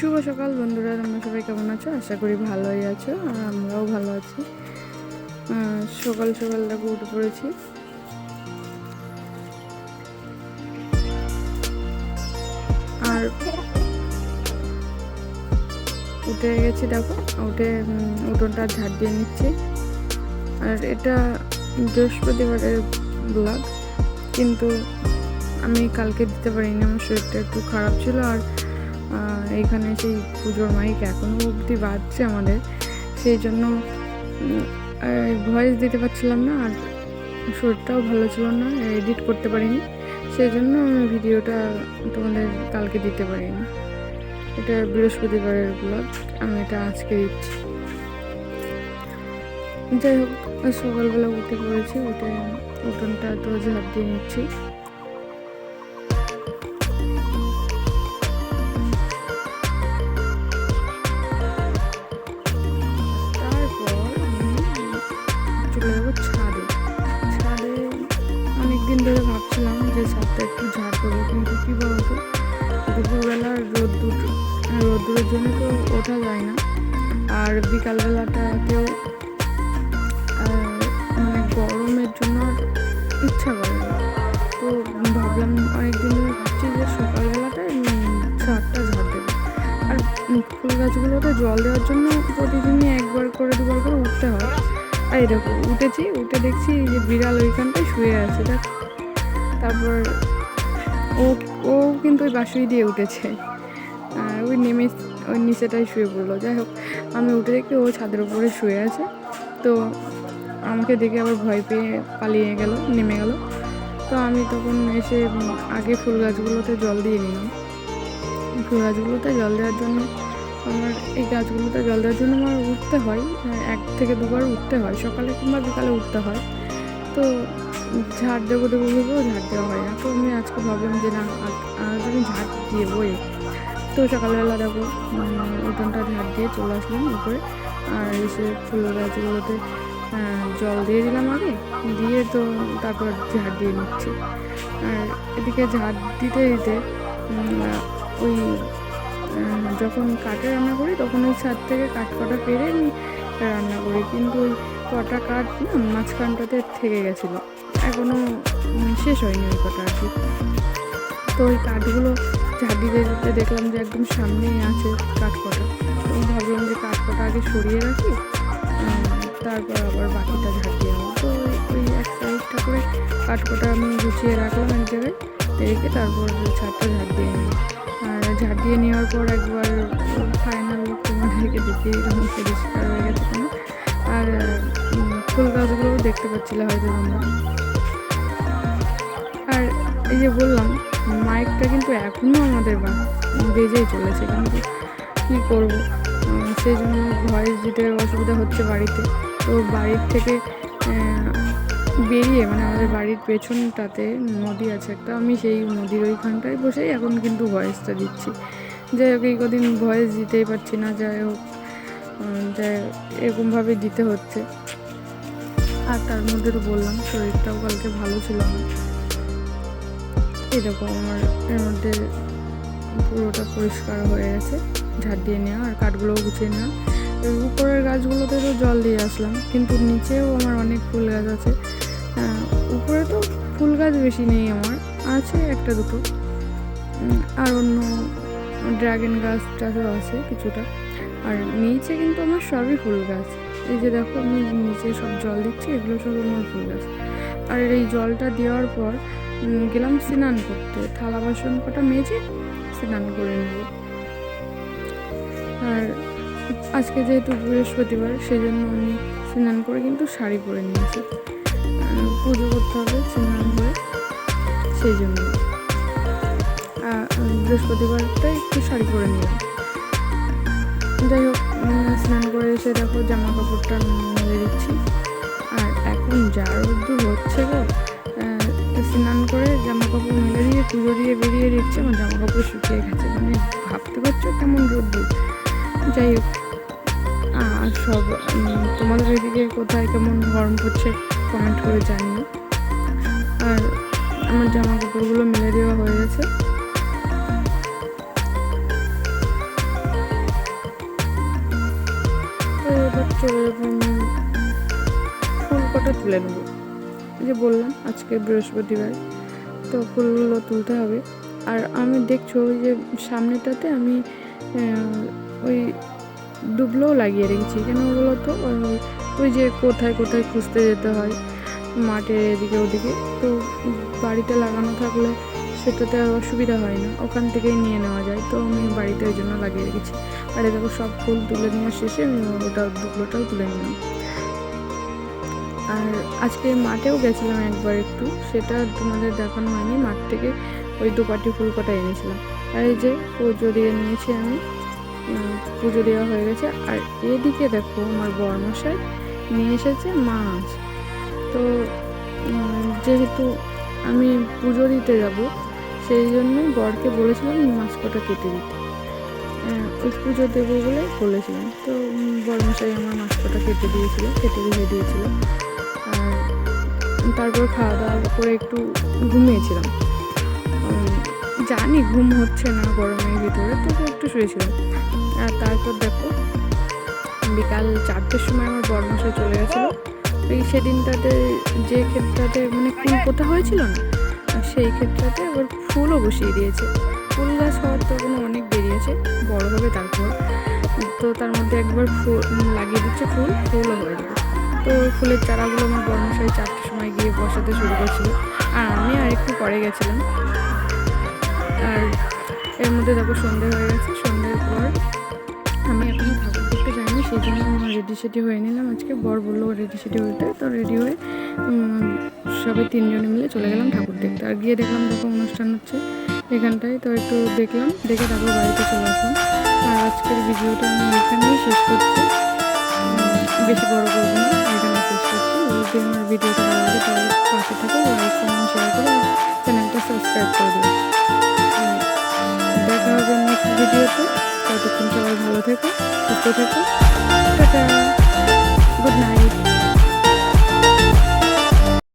শুভ সকাল বন্ধুরা, তোমরা সবাই কেমন আছো? আশা করি ভালোই আছো, আর আমরাও ভালো আছি। সকাল সকাল দেখো উঠে পড়েছি। আর উঠে গেছি দেখো, উঠে উঠোনটা ঝাড় দিয়ে নিচ্ছি। আর এটা বৃহস্পতিবারের ব্লগ কিন্তু আমি কালকে দিতে পারিনি, আমার শরীরটা একটু খারাপ ছিল, আর আহ, এইখানে সেই পুজোর মাইক এখনও অবধি বাজছে আমাদের। সেই জন্য ভয়েস দিতে পারছিলাম না আর শরীরটাও ভালো ছিল না এডিট করতে পারিনি। সেই জন্য আমি ভিডিওটা তোমাদের কালকে দিতে পারিনি। এটা বৃহস্পতিবারের ব্লগ আমি এটা আজকে দিচ্ছি। যাই হোক সকালবেলা উঠে পড়েছি উঠে উঠোনটা তো ঝাড় দিয়ে নিচ্ছি। রোদ্দুরের জন্য তো ওঠা যায় না। আর বিকালবেলাটাতেও আহ, মানে গরমের জন্য ইচ্ছা করে না। তো ভাবলাম অনেক দিন ধরে ভাবছি যে সকালবেলাটায় ছাদটা ঝাড় দেবো। আর ফুল গাছগুলোতে জল দেওয়ার জন্য প্রতিদিনই একবার করে দুবার করে উঠতে হয়। আর এরকম উঠেছি উঠে দেখছি যে বিড়াল ওইখানটায় শুয়ে আছে দেখ। তারপর ও ও কিন্তু ওই বাসুই দিয়ে উঠেছে। ওই নেমে ওই নিচেটাই শুয়ে পড়ল। যাই হোক, আমি উঠে দেখি ও ছাদের উপরে শুয়ে আছে। তো আমাকে দেখে আবার ভয় পেয়ে পালিয়ে গেল, নেমে গেল। তো আমি তখন এসে আগে ফুল গাছগুলোতে জল দিয়ে নিলাম ফুল গাছগুলোতে জল দেওয়ার জন্য আমার, এই গাছগুলোতে জল দেওয়ার জন্য আমার উঠতে হয়। এক থেকে দুবার উঠতে হয়, সকালে কিংবা বিকালে উঠতে হয়। তো ঝাড় দেবো দেবো ভেবেও ঝাড় দেওয়া হয় না। তো আমি আজকে ভাবলাম যে না, আজ আমি ঝাড় দেবোই তো সকালবেলা দেখো উঠোনটা ঝাড় দিয়ে চলে আসলাম উপরে। আর এসে ফুল গাছগুলোতে জল দিয়ে দিলাম আগে, দিয়ে তো তারপর ঝাড় দিয়ে নিচ্ছি। আর এদিকে ঝাড় দিতে দিতে ওই যখন কাঠে রান্না করি তখন ওই ছাদ থেকে কাঠ কটা পেরে আমি রান্না করি। কিন্তু ওই কটা কাঠ না, মাঝখানটাতে থেকে গেছিল। এখনও শেষ হয়নি ওই কটা আর কি। তো ওই কাঠগুলো ঝাড় দিতে দিতে দেখলাম যে একদম সামনেই আছে কাঠ কটা তো ভাবলাম যে কাঠ কটা আগে সরিয়ে রাখি তারপর আবার বাকিটা ঝাড় দিয়ে নেব। তো ওই- এক সাইডটা করে কাঠ কটা আমি গুছিয়ে রাখলাম এক জায়গায়, রেখে তারপর ছাদটা ঝাড় দিয়ে নিই আর ঝাড় দিয়ে নেওয়ার পর একবার ফাইনাল তোমাদেরকে দেখিয়ে দিলাম পরিষ্কার হয়ে গেছে কেন। আর ফুল গাছগুলোও দেখতে পাচ্ছিলে হয়তো তোমরা। আর এই যে বললাম মাইকটা কিন্তু এখনও আমাদের বা- বেজেই চলেছে কিন্তু কী করব? সেই জন্য ভয়েস দিতে অসুবিধা হচ্ছে বাড়িতে। তো বাড়ির থেকে বেরিয়ে মানে আমাদের বাড়ির পেছনটাতে নদী আছে একটা, আমি সেই নদীর ওইখানটায় বসেই এখন কিন্তু ভয়েসটা দিচ্ছি। যাই হোক, এই কদিন ভয়েস দিতেই পারছি না, যাই হোক যাই এরকমভাবে দিতে হচ্ছে। আর তার মধ্যে তো বললাম, শরীরটাও কালকে ভালো ছিল না। এরকম আমার এর মধ্যে পুরোটা পরিষ্কার হয়ে গেছে ঝাড় দিয়ে নেওয়া আর কাঠগুলোও গুছিয়ে নেওয়া। উপরের গাছগুলোতে তো জল দিয়ে আসলাম, কিন্তু নিচেও আমার অনেক ফুল গাছ আছে। উপরে তো ফুল গাছ বেশি নেই আমার, আছে একটা দুটো। আর অন্য ড্রাগন গাছ টাছও আছে কিছুটা। আর নিচে কিন্তু আমার সবই ফুল গাছ। এই যে দেখো, আমি নিচে সব জল দিচ্ছি, এগুলো সব আমার ফুল গাছ। আর এই জলটা দেওয়ার পর গেলাম স্নান করতে। থালা বাসন কটা মেজে স্নান করে নেব। আর আজকে যেহেতু বৃহস্পতিবার সেই জন্য আমি স্নান করে কিন্তু শাড়ি পরে নিয়েছি। পুজো করতে হবে, স্নান করে সেই জন্য বৃহস্পতিবারটা একটু শাড়ি পরে নিলাম। যাই হোক স্নান করে এসে দেখো জামা কাপড়টা মেলে দিচ্ছি। আর এখন যা রোদ্দুর হচ্ছে গো স্নান করে জামা কাপড় মেলে দিয়ে পুজো দিয়ে বেরিয়ে দিচ্ছে আমার জামা কাপড় শুকিয়ে গেছে। মানে ভাবতে পারছ কেমন রোদ্দুর? যাই হোক আর সব তোমাদের এদিকে কোথায় কেমন গরম পড়ছে কমেন্ট করে জানিও। আর আমার জামা কাপড়গুলো মেলে দেওয়া হয়ে গেছে। তো চলে যাব আমি ফুল কটা তুলে নেব। যে বললাম, আজকে বৃহস্পতিবার, তো ফুলগুলো তুলতে হবে। আর আমি দেখছ ওই যে সামনেটাতে আমি ওই ডুবলোও লাগিয়ে রেখেছি। কেন তো? ওই- যে কোথায় কোথায় খুঁজতে যেতে হয় মাঠের এদিকে ওদিকে। তো বাড়িতে লাগানো থাকলে সেটাতে অসুবিধা হয় না, ওখান থেকেই নিয়ে নেওয়া যায়। তো আমি বাড়িতে ওই জন্য লাগিয়ে রেখেছি। আর দেখো সব ফুল তুলে নেওয়া শেষে আমি ওটা দুগুলোটাও তুলে নিলাম। আর আজকে মাঠেও গেছিলাম একবার একটু সেটা তোমাদের দেখানো হয়নি। মাঠ থেকে ওই দুপাটি ফুল কটা এনেছিলাম। আর এই যে পুজো দিয়ে নিয়েছি আমি। পুজো দেওয়া হয়ে গেছে। আর এদিকে দেখো আমার বরমশাই নিয়ে এসেছে মাছ। তো যেহেতু আমি পুজো দিতে যাব সেই জন্য বরকে বলেছিলাম মাছ কটা কেটে দিতে। আহ, ওই পুজো দেবো বলে বলেছিলাম। তো বরমশাই আমার মাছ কটা কেটে দিয়েছিল কেটে রেখে দিয়েছিল। আর তারপর খাওয়া দাওয়া করে একটু ঘুমিয়েছিলাম। জানি ঘুম হচ্ছে না গরমের ভিতরে, তবু একটু শুয়েছিলাম। আর তারপর দেখো, বিকাল চারটের সময় আমার বর্মশাই চলে গেছিল। এই সেদিনটাতে যে ক্ষেত্রটাতে মানে ফুল পোতা হয়েছিল না, সেই ক্ষেত্রটাতে আবার ফুলও বসিয়ে দিয়েছে। ফুল গাছ হওয়ার তো কোনো অনেক বেরিয়েছে বড় হবে তারপর। তো তার মধ্যে একবার ফুল লাগিয়ে দিচ্ছে ফুল, ফুলও হয়ে যাবে তো ফুলের চারাগুলো আমার বর্মশাই চারটের সময় গিয়ে বসাতে শুরু করছিল। আর আমি আর একটু পরে গেছিলাম। আর এর মধ্যে দেখো সন্ধে হয়ে গেছে। সন্ধ্যের পর আমি এখনও ঠাকুর দেখতে যাইনি সেই জন্য আমার রেডি সেডি হয়ে নিলাম। আজকে বর বলল রেডি সেডি হতে তো রেডি হয়ে সবাই তিনজনে মিলে চলে গেলাম ঠাকুর দেখতে। আর গিয়ে দেখলাম দেখো অনুষ্ঠান হচ্ছে এখানটায়। তো একটু দেখলাম, দেখে তারপর বাড়িতে চলে আসলাম। আর আজকের ভিডিওটা আমি এখানেই শেষ করছি। বেশি বড় করব না এখানে চেষ্টা করছি যদি আমার ভিডিওটা ভালো লাগে, তাহলে পাশে থাকো লাইক কমেন্ট শেয়ার করো চ্যানেলটা সাবস্ক্রাইব করে দিও। দেখা হবে নেক্সট ভিডিওতে। ততক্ষণ সবাই ভালো থেকো, সুস্থ থেকো। টাটা! Good night